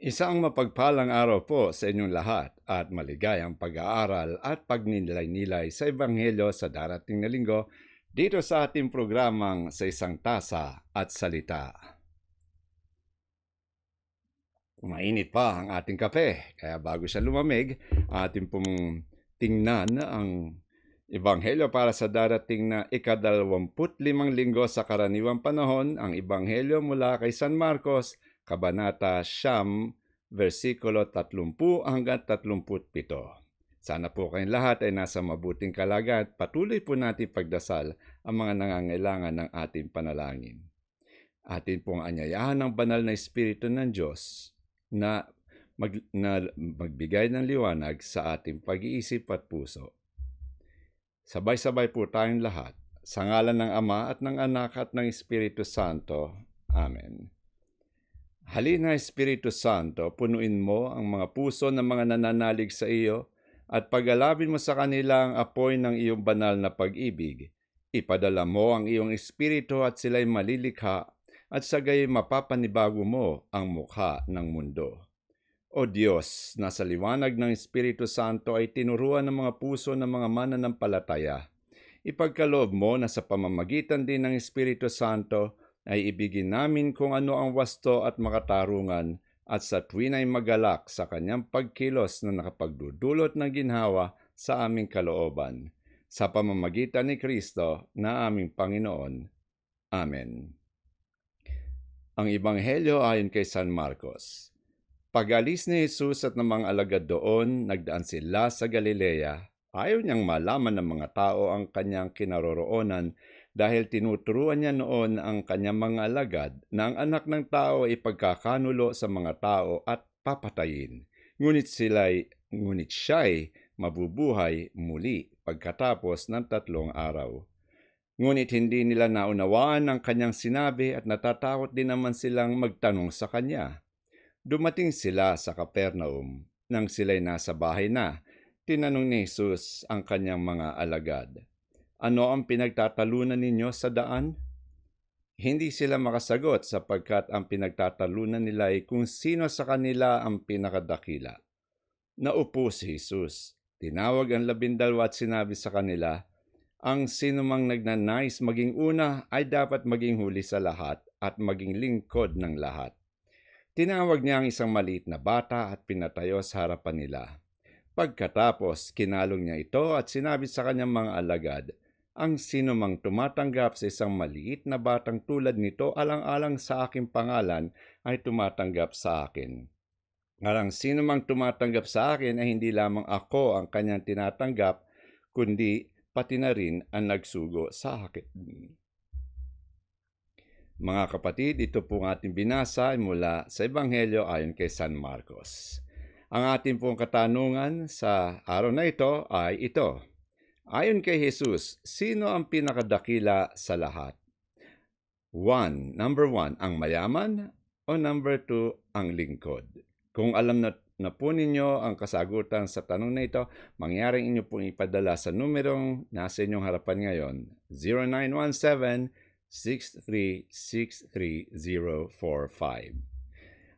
Isang mapagpalang araw po sa inyong lahat at maligayang pag-aaral at pagninilay-nilay sa Ebanghelyo sa darating na linggo dito sa ating programang sa isang tasa at salita. Mainit pa ang ating kape, kaya bago siya lumamig, ating pong tingnan ang Ebanghelyo para sa darating na ikadalawamput limang linggo sa karaniwang panahon, ang Ebanghelyo mula kay San Marcos, Kabanata Siyam, versikulo 30 hanggang 37. Sana po kayong lahat ay nasa mabuting kalagayan at patuloy po natin pagdasal ang mga nangangailangan ng ating panalangin. Atin pong anyayahan ng banal na Espiritu ng Diyos na, mag, na magbigay ng liwanag sa ating pag-iisip at puso. Sabay-sabay po tayong lahat sa ngalan ng Ama at ng Anak at ng Espiritu Santo. Amen. Halina Espiritu Santo, punuin mo ang mga puso ng mga nananalig sa iyo at pagalabin mo sa kanila ang apoy ng iyong banal na pag-ibig. Ipadala mo ang iyong espiritu at sila'y malilikha at sa gayoy mapapanibago mo ang mukha ng mundo. O Diyos, na sa liwanag ng Espiritu Santo ay tinuruan ng mga puso ng mga mananampalataya. Ipagkaloob mo na sa pamamagitan din ng Espiritu Santo ay ibigin namin kung ano ang wasto at makatarungan at sa tuwin ay magalak sa kanyang pagkilos na nakapagdudulot ng ginhawa sa aming kalooban. Sa pamamagitan ni Kristo na aming Panginoon. Amen. Ang Ibanghelyo ayon kay San Marcos. Pag-alis ni Jesus at ng mga alagad doon, nagdaan sila sa Galilea. Ayaw niyang malaman ng mga tao ang kanyang kinaroroonan dahil tinuturuan niya noon ang kanyang mga alagad na ang anak ng tao ay pagkakanulo sa mga tao at papatayin. Ngunit sila'y, ngunit siya'y mabubuhay muli pagkatapos ng tatlong araw. Ngunit hindi nila naunawaan ang kanyang sinabi at natatakot din naman silang magtanong sa kanya. Dumating sila sa Kapernaum. Nang sila'y nasa bahay na, tinanong ni Jesus ang kanyang mga alagad, Ano ang pinagtatalunan ninyo sa daan? Hindi sila makasagot sapagkat ang pinagtatalunan nila ay kung sino sa kanila ang pinakadakila. Naupo si Jesus. Tinawag ang labindalwa at sinabi sa kanila, ang sinumang nagnanais maging una ay dapat maging huli sa lahat at maging lingkod ng lahat. Tinawag niya ang isang maliit na bata at pinatayo sa harapan nila. Pagkatapos, kinalong niya ito at sinabi sa kanyang mga alagad, ang sinumang tumatanggap sa isang maliit na batang tulad nito alang-alang sa aking pangalan ay tumatanggap sa akin. Ngarang sinumang tumatanggap sa akin ay hindi lamang ako ang kanyang tinatanggap, kundi pati na rin ang nagsugo sa akin. Mga kapatid, ito po ang ating binasa mula sa Ebanghelyo ayon kay San Marcos. Ang ating pong katanungan sa araw na ito ay ito. Ayon kay Jesus, sino ang pinakadakila sa lahat? One, number one, ang mayaman o number two, ang lingkod? Kung alam na, na po ninyo ang kasagutan sa tanong na ito, mangyaring inyo pong ipadala sa numerong nasa inyong harapan ngayon, 0917 6363045.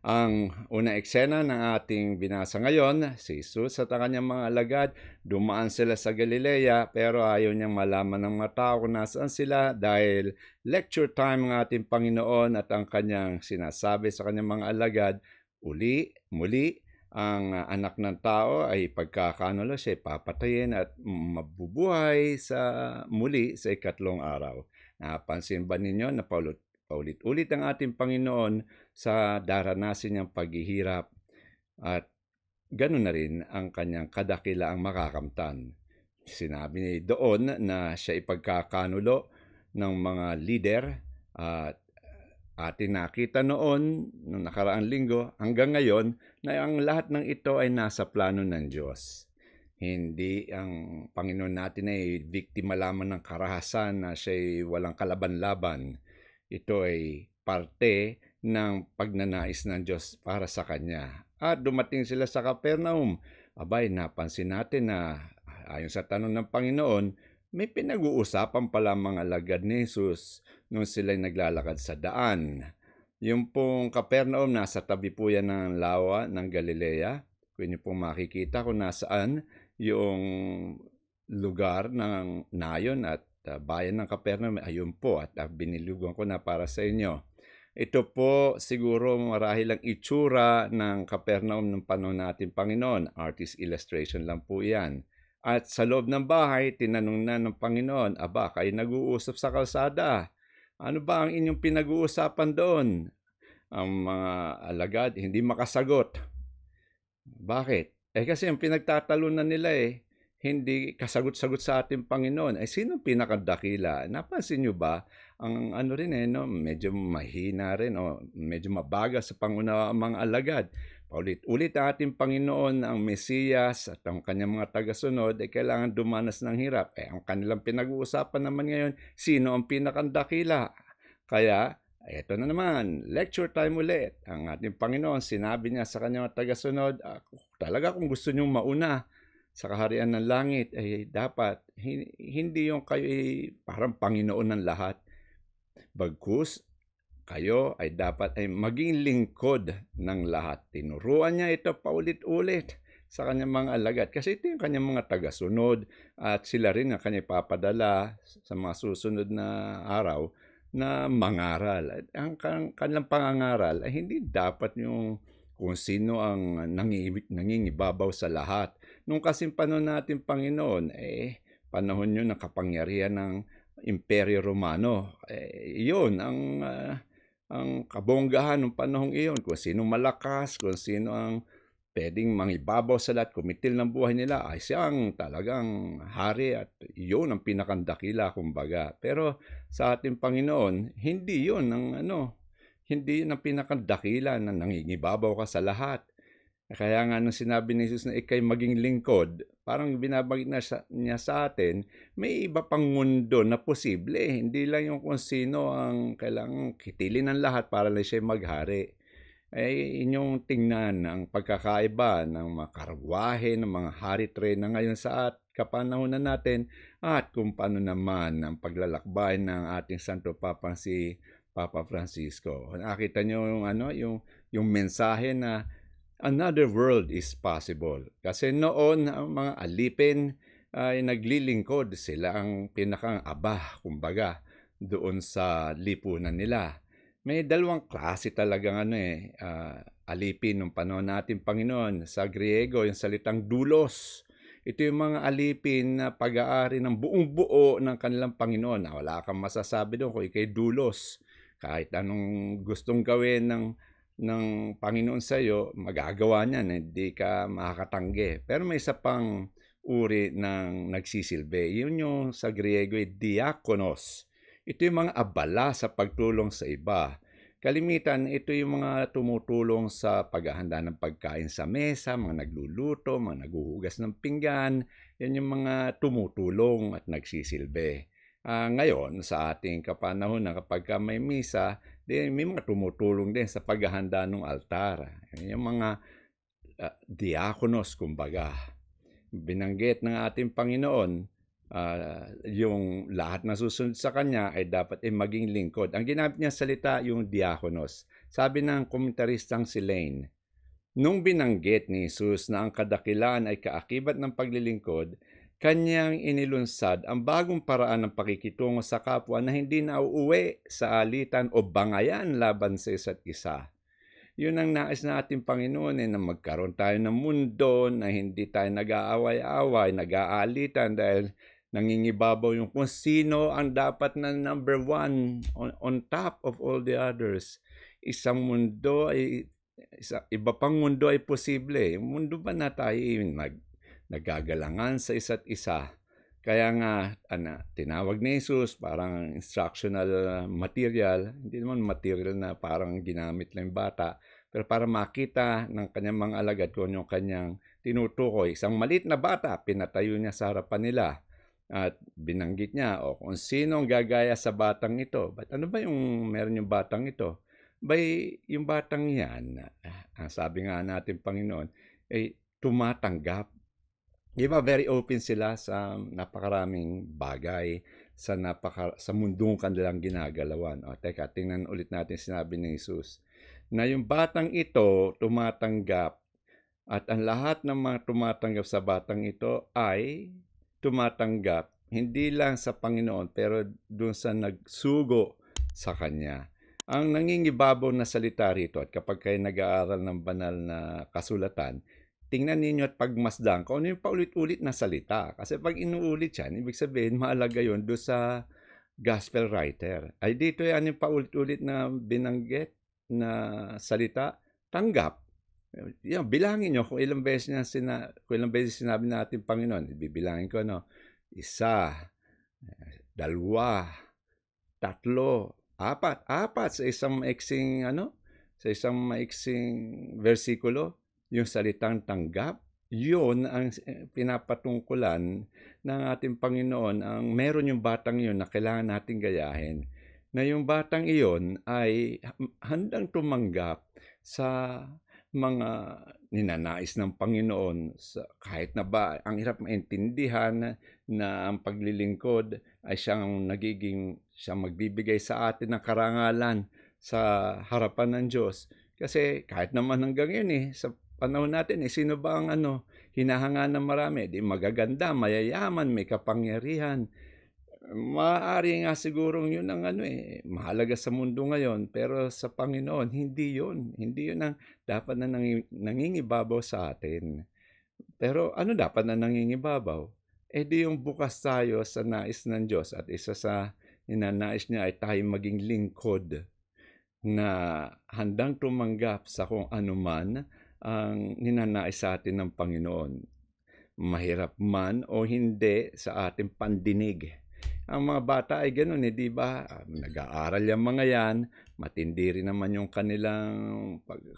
Ang una eksena ng ating binasa ngayon, si Jesus at ang kanyang mga alagad, dumaan sila sa Galilea pero ayaw niyang malaman ng mga tao kung nasaan sila dahil lecture time ng ating Panginoon at ang kanyang sinasabi sa kanyang mga alagad, uli, muli, ang anak ng tao ay pagkakanulo siya papatayin at mabubuhay sa muli sa ikatlong araw. Napansin ba ninyo na paulit, paulit-ulit ang ating Panginoon sa daranasin niyang paghihirap at ganoon na rin ang kanyang kadakilaang makakamtan. Sinabi niya doon na siya ipagkakanulo ng mga leader at atin nakita noon, noong nakaraang linggo, hanggang ngayon, na ang lahat ng ito ay nasa plano ng Diyos. Hindi ang Panginoon natin ay biktima lamang ng karahasan na siya'y walang kalaban-laban. Ito ay parte ng pagnanais ng Diyos para sa Kanya. At dumating sila sa Capernaum. Abay, napansin natin na ayon sa tanong ng Panginoon, may pinag-uusapan pala mga alagad ni Jesus nung sila'y naglalakad sa daan. Yung pong Capernaum, nasa tabi po yan ng lawa ng Galilea. Kung inyo pong makikita kung nasaan yung lugar ng nayon at uh, bayan ng Capernaum, ayun po at uh, binilugan ko na para sa inyo. Ito po siguro marahil ang itsura ng Capernaum ng panahon natin Panginoon. Artist illustration lang po yan. At sa loob ng bahay, tinanong na ng Panginoon, Aba, kayo nag-uusap sa kalsada. Ano ba ang inyong pinag-uusapan doon? Ang mga alagad hindi makasagot. Bakit? Eh kasi ang pinagtatalunan nila eh, hindi kasagot-sagot sa ating Panginoon. Eh sino pinakadakila? Napansin nyo ba? Ang ano rin eh, no? medyo mahina rin o medyo mabaga sa pangunawa ang mga alagad. Paulit-ulit ang ating Panginoon, ang Mesiyas at ang kanyang mga tagasunod ay kailangan dumanas ng hirap. Eh, ang kanilang pinag-uusapan naman ngayon, sino ang pinakandakila? Kaya, eto na naman, lecture time ulit. Ang ating Panginoon, sinabi niya sa kanyang tagasunod, ah, talaga kung gusto niyong mauna sa kaharian ng langit, ay eh, dapat hindi yung kayo ay parang Panginoon ng lahat. Bagkus, kayo ay dapat ay maging lingkod ng lahat. Tinuruan niya ito paulit-ulit sa kanyang mga alagad kasi ito yung kanyang mga tagasunod at sila rin ang kanyang papadala sa mga susunod na araw na mangaral. Ang kanilang pangangaral ay hindi dapat yung kung sino ang nangingibabaw sa lahat. Nung kasing panahon natin, Panginoon, eh, panahon yun ng kapangyarihan ng Imperyo Romano. Eh, yun ang uh, ang kabonggahan ng panahong iyon, kung sino malakas, kung sino ang pwedeng mangibabaw sa lahat, kumitil ng buhay nila, ay siyang talagang hari at yun ang pinakandakila, kumbaga. Pero sa ating Panginoon, hindi yun ang ano, hindi yun ang pinakandakila na nangingibabaw ka sa lahat. Kaya nga nung sinabi ni Jesus na ikay maging lingkod, parang binabagit na sa, niya sa atin, may iba pang mundo na posible. Hindi lang yung kung sino ang kailangang kitilin ng lahat para lang siya maghari. Ay eh, inyong tingnan ang pagkakaiba ng mga karwahe ng mga hari train na ngayon sa at kapanahonan natin at kung paano naman ang paglalakbay ng ating Santo Papa si Papa Francisco. Nakita niyo yung ano yung yung mensahe na another world is possible. Kasi noon, ang mga alipin ay naglilingkod. Sila ang pinakang aba, kumbaga, doon sa lipunan nila. May dalawang klase talagang ano eh, uh, alipin ng panahon natin, Panginoon. Sa Griego, yung salitang dulos. Ito yung mga alipin na pag-aari ng buong buo ng kanilang Panginoon. Wala kang masasabi doon kung ikay dulos. Kahit anong gustong gawin ng ng Panginoon sa iyo, magagawa niyan, hindi ka makakatanggi. Pero may isa pang uri ng nagsisilbi. Yun yung sa Griego ay diakonos. Ito yung mga abala sa pagtulong sa iba. Kalimitan, ito yung mga tumutulong sa paghahanda ng pagkain sa mesa, mga nagluluto, mga naguhugas ng pinggan. Yan yung mga tumutulong at nagsisilbi. Uh, ngayon, sa ating kapanahon na kapag may misa, din, may mga tumutulong din sa paghahanda ng altar. Yung mga uh, diakonos, kumbaga. Binanggit ng ating Panginoon, uh, yung lahat na susunod sa Kanya ay dapat ay maging lingkod. Ang ginamit niya salita, yung diakonos. Sabi ng komentaristang si Lane, Nung binanggit ni Jesus na ang kadakilaan ay kaakibat ng paglilingkod, kanyang inilunsad ang bagong paraan ng pakikitungo sa kapwa na hindi na uuwi sa alitan o bangayan laban sa isa't isa. Yun ang nais natin Panginoon eh, na magkaroon tayo ng mundo na hindi tayo nag-aaway-away, nag-aalitan dahil nangingibabaw yung kung sino ang dapat na number one on, on top of all the others. Isang mundo ay isa, iba pang mundo ay posible. Yung mundo ba na tayo nag nagagalangan sa isa't isa. Kaya nga, ano, tinawag ni Jesus, parang instructional material, hindi naman material na parang ginamit lang yung bata, pero para makita ng kanyang mga alagad kung yung kanyang tinutukoy. Isang malit na bata, pinatayo niya sa harapan nila at binanggit niya, o kung sino ang gagaya sa batang ito. But ano ba yung meron yung batang ito? Bay, yung batang yan, ang sabi nga natin Panginoon, ay tumatanggap Di ba, very open sila sa napakaraming bagay. sa napaka sa mundong kanilang ginagalawan. O teka, tingnan ulit natin sinabi ni Jesus na yung batang ito tumatanggap at ang lahat ng mga tumatanggap sa batang ito ay tumatanggap hindi lang sa Panginoon pero doon sa nagsugo sa Kanya. Ang nangingibabaw na salita rito at kapag kayo nag-aaral ng banal na kasulatan, tingnan ninyo at pagmasdan kung ano yung paulit-ulit na salita. Kasi pag inuulit yan, ibig sabihin mahalaga yun doon sa gospel writer. Ay dito yan yung paulit-ulit na binanggit na salita, tanggap. Yan, bilangin nyo kung ilang beses niya sina, kung ilang beses sinabi natin Panginoon. Bibilangin ko no. Isa, dalawa, tatlo, apat, apat sa isang maiksing ano, sa isang maiksing versikulo, yung salitang tanggap, yun ang eh, pinapatungkulan ng ating Panginoon ang meron yung batang yun na kailangan nating gayahin na yung batang iyon ay handang tumanggap sa mga ninanais ng Panginoon sa, kahit na ba ang hirap maintindihan na ang paglilingkod ay siyang nagiging siyang magbibigay sa atin ng karangalan sa harapan ng Diyos. Kasi kahit naman hanggang yun eh sa panahon natin eh sino ba ang ano hinahanga ng marami di magaganda mayayaman may kapangyarihan maaari nga siguro yun ang ano eh, mahalaga sa mundo ngayon, pero sa Panginoon, hindi yun. Hindi yun ang dapat na nangi, nangingibabaw sa atin. Pero ano dapat na nangingibabaw? Eh di yung bukas tayo sa nais ng Diyos at isa sa ninanais niya ay tayo maging lingkod na handang tumanggap sa kung anuman ang ninanais sa atin ng Panginoon. Mahirap man o hindi sa ating pandinig ang mga bata ay ganoon, eh, di ba? Nag-aaral yung mga yan, matindi rin naman yung kanilang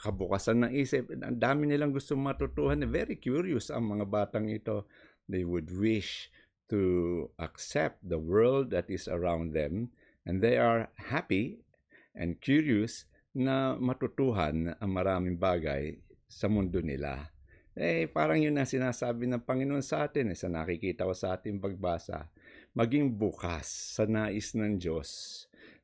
kabukasan ng isip. Ang dami nilang gusto matutuhan. Eh, very curious ang mga batang ito. They would wish to accept the world that is around them and they are happy and curious na matutuhan ang maraming bagay sa mundo nila. Eh, parang yun ang sinasabi ng Panginoon sa atin eh, sa nakikita ko sa ating pagbasa maging bukas sa nais ng Diyos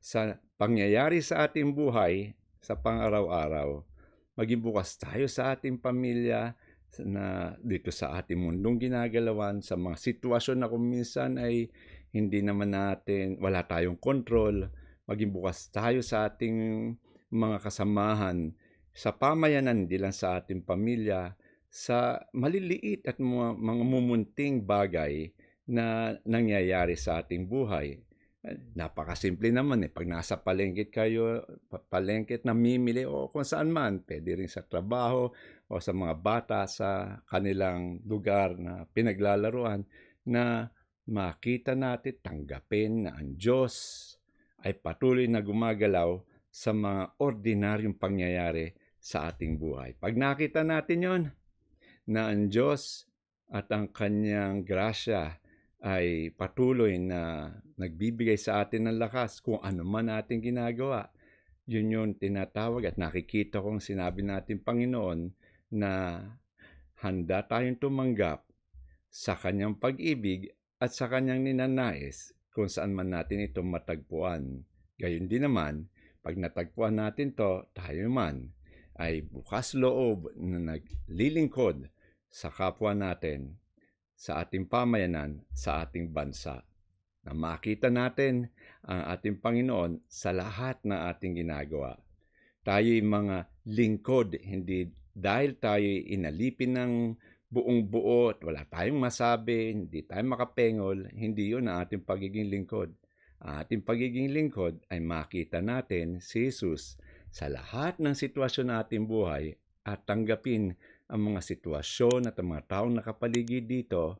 sa pangyayari sa ating buhay sa pang-araw-araw. Maging bukas tayo sa ating pamilya na dito sa ating mundong ginagalawan sa mga sitwasyon na kung minsan ay hindi naman natin, wala tayong kontrol. Maging bukas tayo sa ating mga kasamahan sa pamayanan, hindi lang sa ating pamilya, sa maliliit at mga, mga mumunting bagay na nangyayari sa ating buhay. Napakasimple naman eh. Pag nasa palengke kayo, palengke namimili o kung saan man, pwede rin sa trabaho o sa mga bata sa kanilang lugar na pinaglalaruan na makita natin, tanggapin na ang Diyos ay patuloy na gumagalaw sa mga ordinaryong pangyayari sa ating buhay. Pag nakita natin yon na ang Diyos at ang kanyang grasya ay patuloy na nagbibigay sa atin ng lakas kung ano man ating ginagawa. Yun yung tinatawag at nakikita kong sinabi natin Panginoon na handa tayong tumanggap sa kanyang pag-ibig at sa kanyang ninanais kung saan man natin ito matagpuan. Gayun din naman, pag natagpuan natin to, tayo man ay bukas loob na naglilingkod sa kapwa natin sa ating pamayanan, sa ating bansa. Na makita natin ang ating Panginoon sa lahat ng ating ginagawa. Tayo'y mga lingkod, hindi dahil tayo inalipin ng buong buo at wala tayong masabi, hindi tayo makapengol, hindi yun ang ating pagiging lingkod. Ang ating pagiging lingkod ay makita natin si Jesus sa lahat ng sitwasyon ng ating buhay at tanggapin ang mga sitwasyon at ang mga taong nakapaligid dito